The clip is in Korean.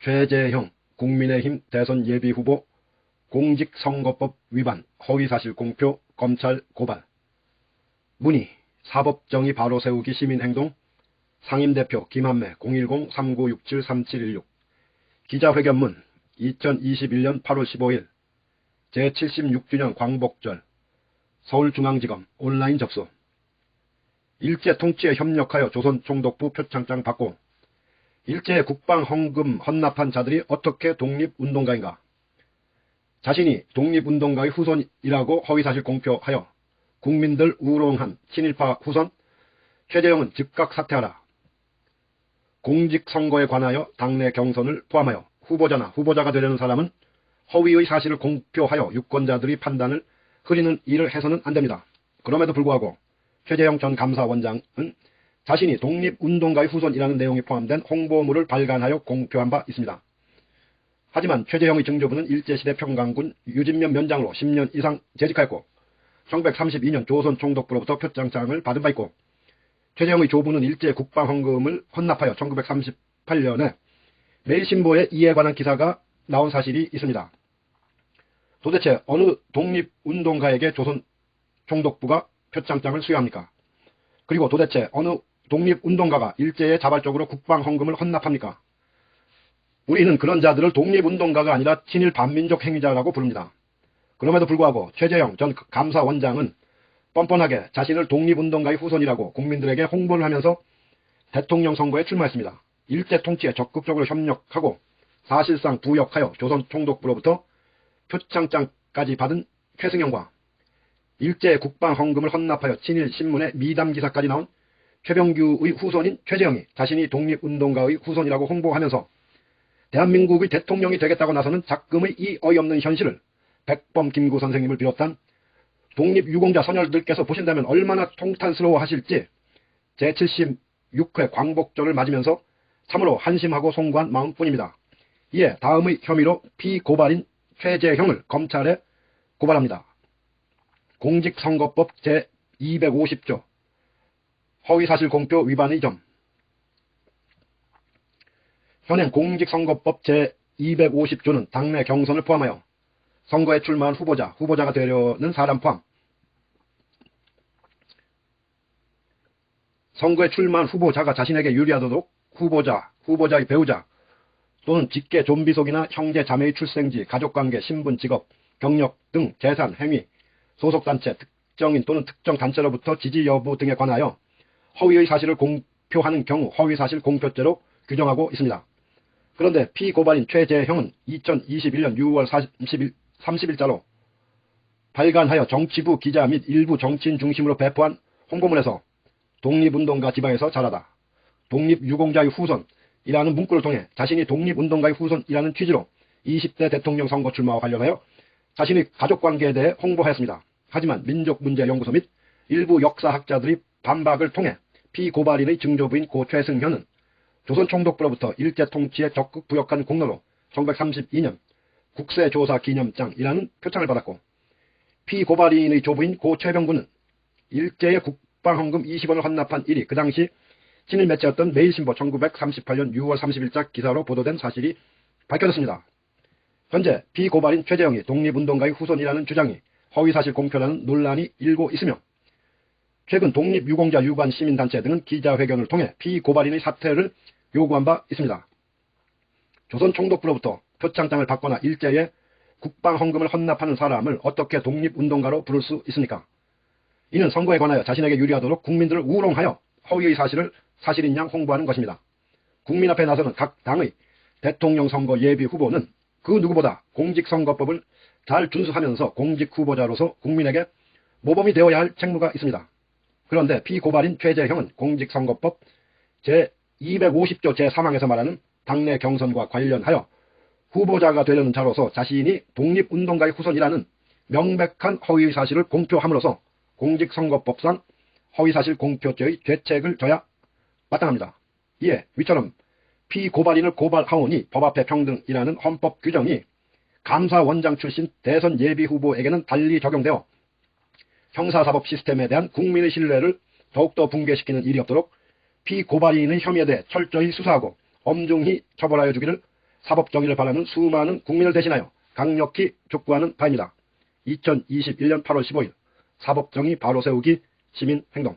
최재형 국민의힘 대선 예비후보 공직선거법 위반 허위사실 공표 검찰 고발. 문의 사법정의 바로 세우기 시민행동. 상임대표 김한매 010-3967-3716 기자회견문 2021년 8월 15일. 제76주년 광복절. 서울중앙지검 온라인 접수. 일제 통치에 협력하여 조선 총독부 표창장 받고 일제 국방 헌금 헌납한 자들이 어떻게 독립운동가인가? 자신이 독립운동가의 후손이라고 허위사실 공표하여 국민들 우롱한 친일파 후손 최재형은 즉각 사퇴하라. 공직선거에 관하여 당내 경선을 포함하여 후보자나 후보자가 되려는 사람은 허위의 사실을 공표하여 유권자들이 판단을 흐리는 일을 해서는 안됩니다. 그럼에도 불구하고 최재형 전 감사원장은 자신이 독립운동가의 후손이라는 내용이 포함된 홍보물을 발간하여 공표한 바 있습니다. 하지만 최재형의 증조부는 일제시대 평강군 유진면 면장으로 10년 이상 재직하였고 1932년 조선 총독부로부터 표창장을 받은 바 있고 최재형의 조부는 일제 국방헌금을 헌납하여 1938년에 매일신보에 이에 관한 기사가 나온 사실이 있습니다. 도대체 어느 독립운동가에게 조선 총독부가 표창장을 수여합니까? 그리고 도대체 어느 독립운동가가 일제에 자발적으로 국방헌금을 헌납합니까? 우리는 그런 자들을 독립운동가가 아니라 친일 반민족 행위자라고 부릅니다. 그럼에도 불구하고 최재형 전 감사원장은 뻔뻔하게 자신을 독립운동가의 후손이라고 국민들에게 홍보를 하면서 대통령 선거에 출마했습니다. 일제 통치에 적극적으로 협력하고 사실상 부역하여 조선 총독부로부터 표창장까지 받은 최승영과 일제 국방 헌금을 헌납하여 친일 신문에 미담 기사까지 나온 최병규의 후손인 최재형이 자신이 독립운동가의 후손이라고 홍보하면서 대한민국의 대통령이 되겠다고 나서는 작금의 이 어이없는 현실을 백범 김구 선생님을 비롯한 독립유공자 선열들께서 보신다면 얼마나 통탄스러워 하실지 제76회 광복절을 맞으면서 참으로 한심하고 송구한 마음뿐입니다. 이에 다음의 혐의로 피고발인 최재형을 검찰에 고발합니다. 공직선거법 제250조 허위사실 공표 위반의 점. 현행 공직선거법 제250조는 당내 경선을 포함하여 선거에 출마한 후보자, 후보자가 되려는 사람 포함. 선거에 출마한 후보자가 자신에게 유리하도록 후보자, 후보자의 배우자 또는 직계 좀비 속이나 형제 자매의 출생지, 가족관계, 신분, 직업, 경력 등 재산, 행위, 소속단체, 특정인 또는 특정 단체로부터 지지 여부 등에 관하여 허위의 사실을 공표하는 경우 허위 사실 공표죄로 규정하고 있습니다. 그런데 피고발인 최재형은 2021년 6월 30일, 30일자로 발간하여 정치부 기자 및 일부 정치인 중심으로 배포한 홍보문에서 독립운동가 지방에서 자라다. 독립유공자의 후손이라는 문구를 통해 자신이 독립운동가의 후손이라는 취지로 20대 대통령 선거 출마와 관련하여 자신의 가족관계에 대해 홍보하였습니다. 하지만 민족문제연구소 및 일부 역사학자들이 반박을 통해 피고발인의 증조부인 고 최승현은 조선 총독부로부터 일제 통치에 적극 부역한 공로로 1932년 국세조사 기념장이라는 표창을 받았고 피고발인의 조부인 고 최병구는 일제의 국방헌금 20원을 헌납한 일이 그 당시 친일 매체였던 매일신보 1938년 6월 30일자 기사로 보도된 사실이 밝혀졌습니다. 현재 피고발인 최재형이 독립운동가의 후손이라는 주장이 허위사실 공표라는 논란이 일고 있으며 최근 독립유공자 유관 시민단체 등은 기자회견을 통해 피고발인의 사퇴를 요구한 바 있습니다. 조선 총독부로부터 표창장을 받거나 일제에 국방헌금을 헌납하는 사람을 어떻게 독립운동가로 부를 수 있습니까? 이는 선거에 관하여 자신에게 유리하도록 국민들을 우롱하여 허위의 사실을 사실인 양 홍보하는 것입니다. 국민 앞에 나서는 각 당의 대통령 선거 예비 후보는 그 누구보다 공직선거법을 잘 준수하면서 공직 후보자로서 국민에게 모범이 되어야 할 책무가 있습니다. 그런데 피고발인 최재형은 공직선거법 제250조 제3항에서 말하는 당내 경선과 관련하여 후보자가 되려는 자로서 자신이 독립운동가의 후손이라는 명백한 허위 사실을 공표함으로써 공직선거법상 허위사실 공표죄의 죄책을 져야 마땅합니다. 이에 위처럼 피고발인을 고발하오니 법 앞에 평등이라는 헌법 규정이 감사원장 출신 대선 예비 후보에게는 달리 적용되어 형사사법 시스템에 대한 국민의 신뢰를 더욱더 붕괴시키는 일이 없도록 피고발인의 혐의에 대해 철저히 수사하고 엄중히 처벌하여 주기를 사법 정의를 바라는 수많은 국민을 대신하여 강력히 촉구하는 바입니다. 2021년 8월 15일 사법 정의 바로 세우기 시민 행동